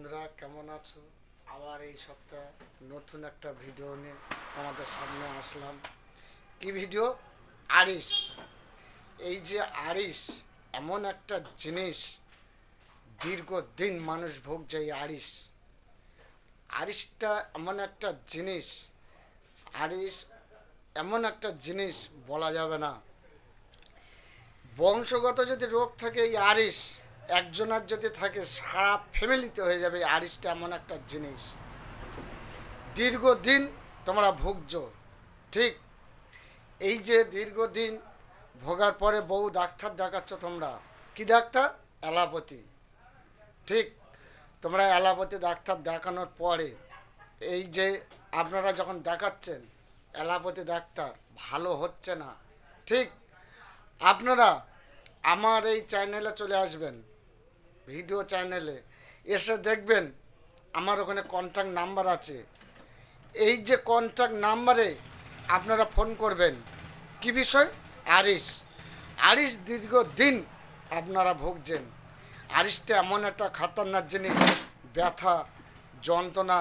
বন্ধুরা, কেমন আছো? আবার এই সপ্তাহে নতুন একটা ভিডিও নিয়ে তোমাদের সামনে আসলাম। কি ভিডিও আরিস এই যে আরিস এমন একটা জিনিস দীর্ঘদিন মানুষ ভুগছে এই আরিস আরিসটা এমন একটা জিনিস আরিস এমন একটা জিনিস বলা যাবে না। বংশগত যদি রোগ থাকে এই আরিস একজনের যদি থাকে, সারা ফ্যামিলিতে হয়ে যাবে আরিসটা এমন একটা জিনিস। দীর্ঘদিন তোমরা ভুগছ ঠিক? এই যে দীর্ঘদিন ভোগার পরে বউ ডাক্তার দেখাচ্ছ তোমরা, কি ডাক্তার? অ্যালাপতি ঠিক? তোমরা অ্যালাপতি ডাক্তার দেখানোর পরে, এই যে আপনারা যখন দেখাচ্ছেন অ্যালাপতি ডাক্তার, ভালো হচ্ছে না, ঠিক? আপনারা আমার এই চ্যানেলে চলে আসবেন। ভিডিও চ্যানেলে। এসে দেখবেন আমার ওখানে কন্ট্যাক্ট নাম্বার আছে। এই যে কন্ট্যাক্ট নাম্বারে আপনারা ফোন করবেন। কি বিষয়? আরিস আরিস দীর্ঘদিন আপনারা ভুগছেন। আরিসটা এমন একটা খাতারনাক জিনিস, ব্যথা, যন্ত্রণা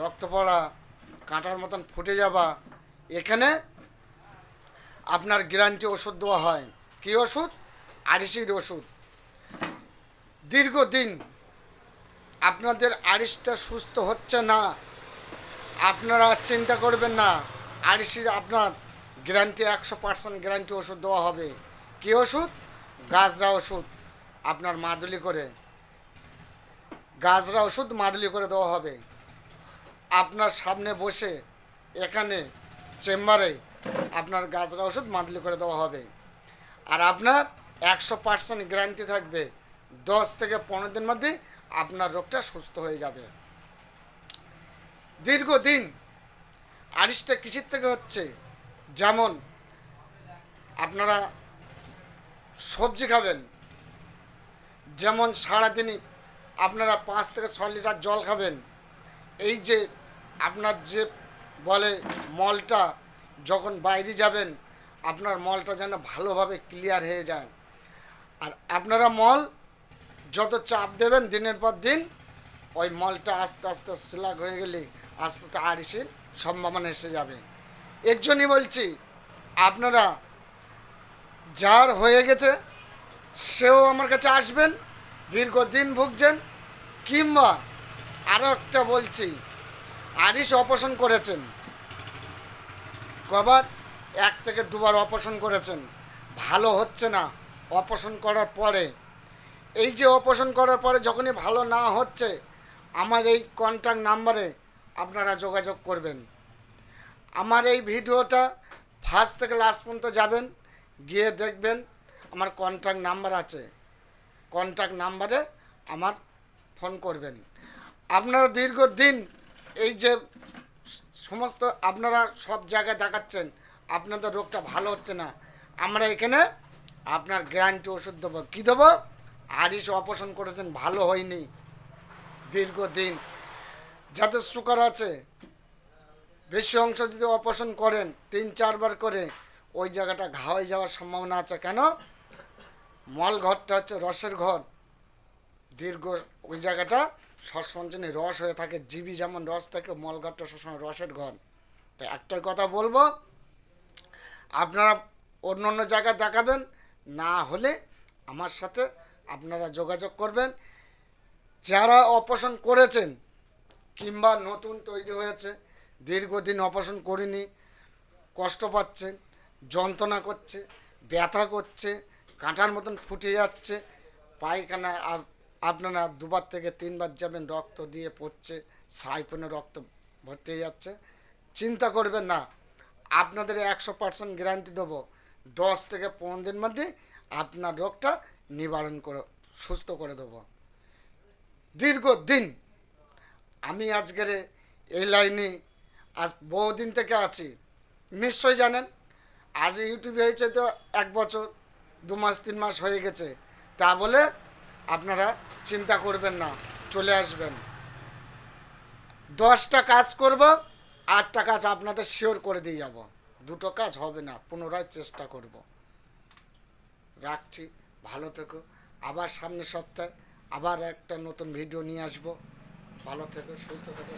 রক্ত পড়া কাঁটার মতন ফুটে যাওয়া। এখানে আপনার গ্যারান্টি ওষুধ দেওয়া হয়। কি ওষুধ? আরিসির ওষুধ। দীর্ঘদিন আপনাদের আরিসটা সুস্থ হচ্ছে না, আপনারা চিন্তা করবেন না আরিসির আপনার গ্যারান্টি একশো পার্সেন্ট গ্যারান্টি ওষুধ দেওয়া হবে। কি ওষুধ? গাজরা ওষুধ, আপনার মাদুলি করে। গাজরা ওষুধ মাদুলি করে দেওয়া হবে। আপনার সামনে বসে এখানে চেম্বারে আপনার গাজরা ওষুধ মাদুলি করে দেওয়া হবে। আর আপনার একশো পার্সেন্ট গ্যারান্টি থাকবে। দশ থেকে পনেরো দিন মধ্যে আপনার রোগটা সুস্থ হয়ে যাবে। দীর্ঘদিন আরিসটা কিসের থেকে হচ্ছে, যেমন আপনারা সবজি খাবেন, যেমন সারাদিনই আপনারা পাঁচ থেকে ছ লিটার জল খাবেন, এই যে আপনার যে বলে মলটা যখন বাইরে যাবেন, আপনার মলটা যেন ভালোভাবে ক্লিয়ার হয়ে যায়। আর আপনারা মল যত চাপ দেবেন দিনের পর দিন, ওই মলটা আস্তে আস্তে সিলাক হয়ে গেলে আস্তে আস্তে আরিসের সম্ভাবনা এসে যাবে। এর জন্যই বলছি, আপনারা যার হয়ে গেছে, সেও আমার কাছে আসবেন, দীর্ঘদিন ভুগছেন, কিংবা আরও একটা বলছি, আরিস অপারেশন করেছেন। কবার এক থেকে দুবার অপারেশন করেছেন। ভালো হচ্ছে না, অপারেশন করার পরে এই যে অপারেশন করার পরে যখনই ভালো না হচ্ছে, আমার এই কন্ট্যাক্ট নাম্বারে আপনারা যোগাযোগ করবেন। আমার এই ভিডিওটা ফার্স্ট থেকে লাস্ট পর্যন্ত যাবেন, গিয়ে দেখবেন আমার কন্ট্যাক্ট নাম্বার আছে। কন্ট্যাক্ট নাম্বারে আমার ফোন করবেন। আপনারা দীর্ঘদিন এই যে সমস্ত আপনারা সব জায়গায় দেখাচ্ছেন, আপনাদের রোগটা ভালো হচ্ছে না, আমরা এখানে আপনার গ্যারান্টি ওষুধ দেবো। কী দেবো? আরিস অপারেশন করেছেন, ভালো হয়নি দীর্ঘদিন। যাদের সুগার আছে, বেশি অংশ যদি অপারেশন করেন, তিন, চারবার করে, ওই জায়গাটা ঘা হয়ে যাওয়ার সম্ভাবনা আছে। কেন? মল ঘরটা হচ্ছে রসের ঘর। দীর্ঘ ওই জায়গাটা জন্য রস হয়ে থাকে, জিবি যেমন রস থাকে, মল ঘরটা সবসময় রসের ঘর। তো একটাই কথা বলব, আপনারা অন্য অন্য জায়গায় দেখাবেন, না হলে আমার সাথে আপনারা যোগাযোগ করবেন। যারা অপারেশন করেছেন কিংবা নতুন তৈরি হয়েছে, দীর্ঘদিন অপারেশন করিনি, কষ্ট পাচ্ছেন, যন্ত্রণা করছে, ব্যথা করছে, কাঁটার মতন ফুটে যাচ্ছে পায়খানা আপনারা দুবার থেকে তিনবার যাবেন, রক্ত দিয়ে পড়ছে সাইপনে রক্ত ভর্তি হয়ে যাচ্ছে। চিন্তা করবেন না, আপনাদের একশো পার্সেন্ট গ্যারান্টি দেবো। দশ থেকে পনেরো দিন মধ্যে আপনার রোগটা নিবারণ করে, সুস্থ করে দেবো। দীর্ঘদিন আমি আজকের এই লাইনে, আজ বহুদিন থেকে আছি। নিশ্চয়ই জানেন, আজ ইউটিউবে হয়েছে তো এক বছর, দু মাস, তিন মাস হয়ে গেছে। তা বলে আপনারা চিন্তা করবেন না, চলে আসবেন। দশটা কাজ করব, আটটা কাজ আপনাদের শিওর করে দিয়ে যাব। দুটো কাজ হবে না, পুনরায় চেষ্টা করব। রাখছি। ভালো থেকো। আবার সামনের সপ্তাহে আবার একটা নতুন ভিডিও নিয়ে আসব। ভালো থেকো, সুস্থ থেকো